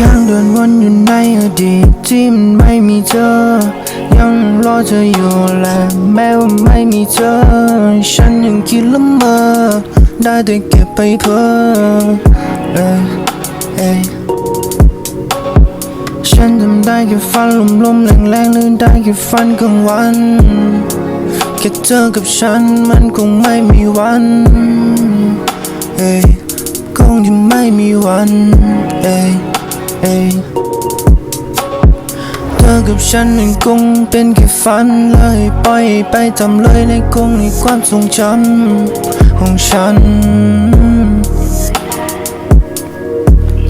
ยังเดินวนอยู่ในอดีตที่มันไม่มีเธอ ยังรอเธออยู่และแม้ว่าไม่มีเธอ ฉันยังคิดละเมอได้แต่เก็บไปเพ้อเอ้ยเอ้ยฉันทำได้แค่ฟันลมๆแรงๆหรือได้แค่ฟันกลางวันแค่เธอกับฉันมันคงไม่มีวันเอ้ยคงจะไม่มีวันเอ้ย เอ้ยเธอกับฉันมันคงเป็นแค่ฝันเลยปล่อยไปทำเลยในคงในความทรงจำของฉัน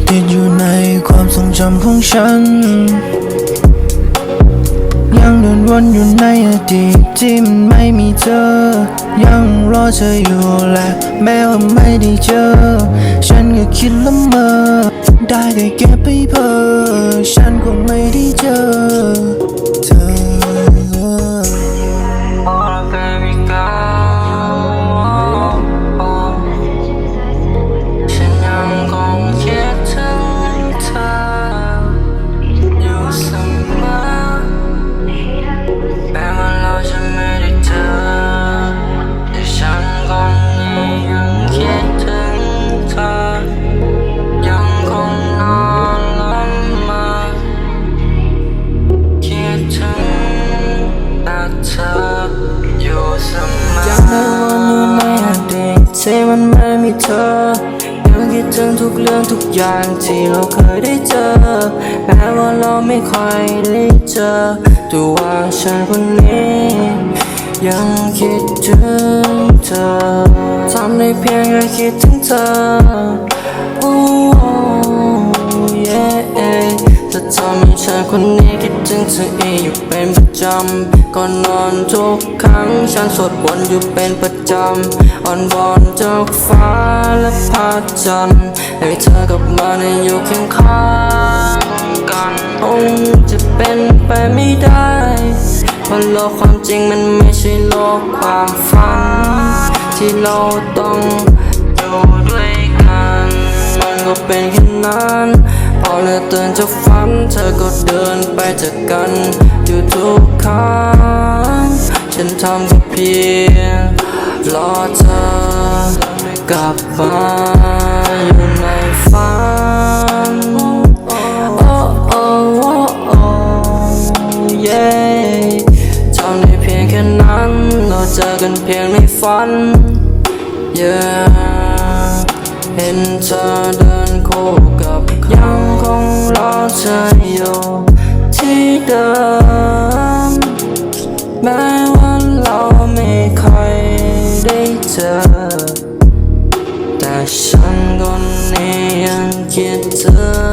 ติดอยู่ในความทรงจำของฉัน ยังเดินวนอยู่ในอดีตที่มันไม่มีเธอ ยังรอเธออยู่และแม้ว่าไม่ได้เจอ ฉันก็คิดละเมอ ได้แต่เก็บไปเพ้อฉันคงไม่ได้เจอเธอ ที่มันไม่มีเธอยังคิดถึงทุกเรื่องทุกอย่างที่เราเคยได้เจอแม้ว่าเราไม่ค่อยได้เจอแต่ว่าฉันคนนี้ ยังคิดถึงเธอทำได้เพียงแค่คิดถึงเธอโอ้เย่จะทำให้ฉันคน เธอเองอยู่เป็นประจำก่อนนอนทุกครั้งฉันสวดบนต์อยู่เป็นประจำอ่อนวอนจากฟ้าและพระจันทร์ให้เธอกลับมาในอยู่เคียงข้างกันคงจะเป็นไปไม่ได้เพราะโลกความจริงมันไม่ใช่โลกความฝัน ที่เราต้องอยู่ด้วยกัน มันก็เป็นแค่นั้น พอเตื่นจากฝัน เธอก็เดินไปจากกัน อยู่ทุกครั้งฉันทำก็เพียงรอเธอกลับมาอยู่ในฝัน โอ้โอ้โอ้โอ้ yeah ทำได้เพียงแค่นั้น เราเจอกันเพียงในฝัน yeah เห็นเธอเดิน รอเธออยู่ที่เดิมแม้ว่าเราไม่ค่อยได้เจอ แต่ฉันคนนี้ยังคิดถึง